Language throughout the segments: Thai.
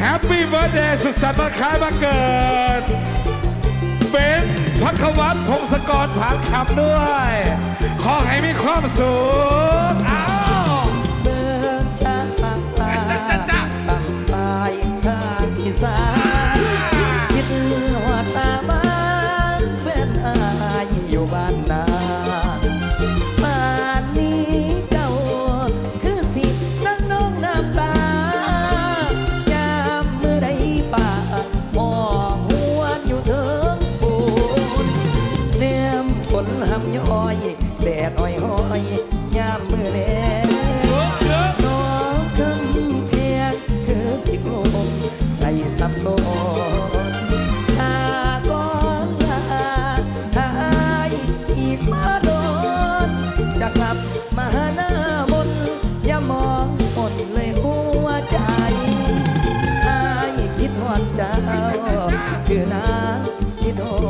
แฮปปี้เบิร์ดเดย์สุขสันต์วันคล้ายวันเกิดเป็นพักวัตรพงศกรผานคำด้วย ขอให้มีความสุขอ้าวเมืองจ้าฟ้าตั้งปลายทางอีสานคิดหอดตาบ้านเพื่อนอายอยู่บ้านนาำย้อยแดดอ้อยห้อยยามมือแลน้องคำเพียงคือสิบลมใจสับสนถ้าก่อนลาถ้ายอีกมาโดนจะกลับมาหาหน้ามนอย่ามองหมดเลยหัวใจอายคิดฮอดเจ้าคือนาคิดฮอด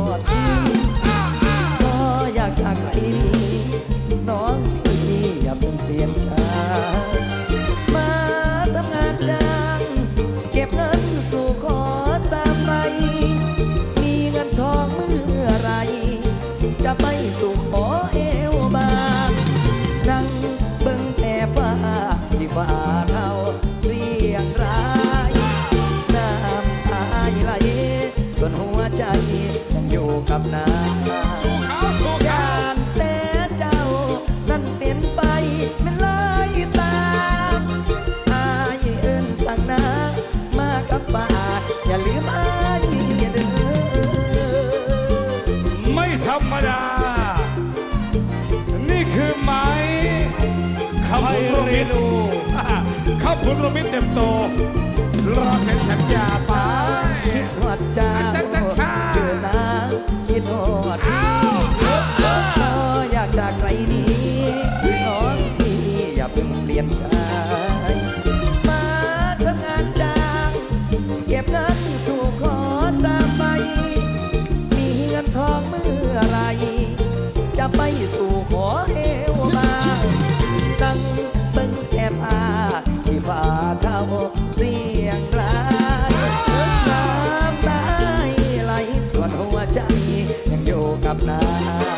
จะไปสู่ขอเอวบางนั่งเบิ่งแต่ฟ้าที่ฟ้าเท่าเรียงรายน้ำตาไหลส่วนหัวใจยังอยู่กับนาเขาสุขการ มิตรเข้าคุณพระมิตเต็มโต รอเซ็นสัญญาไปคิดหอดจ้าเจอนะคิดหอดอยากจากไกลนี้น้องพี่อย่าเพิ่งเปลี่ยนใจมาทำงานจ้างเก็บเงินสู่ขอจามใบมีเงินทองเมื่อไรจะไปสู่ขอเอว นะรับนะ